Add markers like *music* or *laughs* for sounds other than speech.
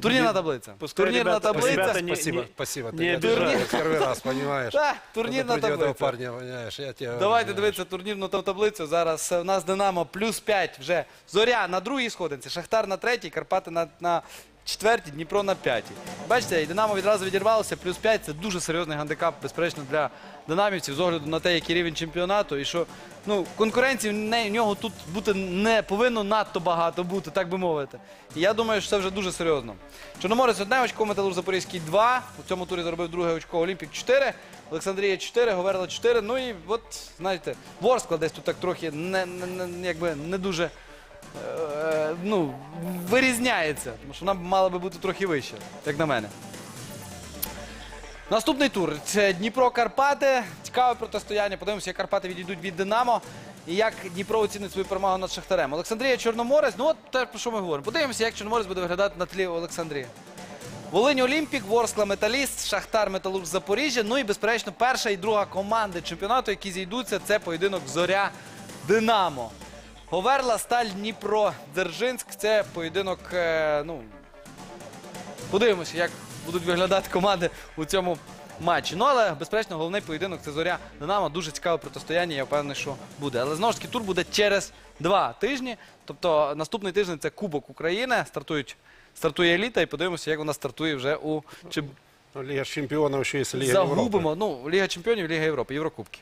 Турнірна таблиця. Пускай Турнірна ребята- таблиця. ребята не- Спасибо, не- спасибо. не Ты меня обижайтесь. держал первый раз, понимаешь? Так, *laughs* турнірна Предупредил этого таблиця. парня, понимаешь, я тебя... Давайте понимаешь. дивитися турнірну та- таблицю. Зараз е, в нас Динамо плюс 5 вже. Зоря на другій сходинці, Шахтар на третій, Карпати на, на четвертій, Дніпро на п'ятій. Бачите, і Динамо відразу відірвалося, плюс 5 це дуже серйозний гандикап, безперечно, для динамівців з огляду на те, який рівень чемпіонату. І що ну, конкуренції в нього тут бути не повинно надто багато бути, так би мовити. І я думаю, що це вже дуже серйозно. Чорноморець одне очко, Металург Запорізький 2. У цьому турі заробив друге очко Олімпік 4. Олександрія 4, Говерла 4. Ну і от, знаєте, Ворскла десь тут так трохи не, не, не, якби не дуже ну, вирізняється. Тому що вона мала би бути трохи вища, як на мене. Наступний тур це Дніпро-Карпати. Цікаве протистояння. Подивимося, як Карпати відійдуть від Динамо. І як Дніпро оцінить свою перемогу над Шахтарем. Олександрія Чорноморець. Ну от те, про що ми говоримо. Подивимося, як Чорноморець буде виглядати на тлі Олександрії. Волинь Олімпік, Ворскла Металіст, Шахтар Металург Запоріжжя. Ну і безперечно, перша і друга команди чемпіонату, які зійдуться, це поєдинок Зоря Динамо. Говерла, Сталь, Дніпро, Дзержинськ. Це поєдинок. е, ну, подивимося, як будуть виглядати команди у цьому матчі. Ну але безперечно, головний поєдинок це зоря Динамо. Дуже цікаве протистояння. Я впевнений, що буде. Але знову ж таки тур буде через два тижні. Тобто наступний тиждень це Кубок України. Стартують. Стартує еліта, і подивимося, як вона стартує вже у чи Лига чемпионов еще есть Лига Европы. загубимо. Ну, Ліга Чемпіонів, Ліга Європи, Єврокубки.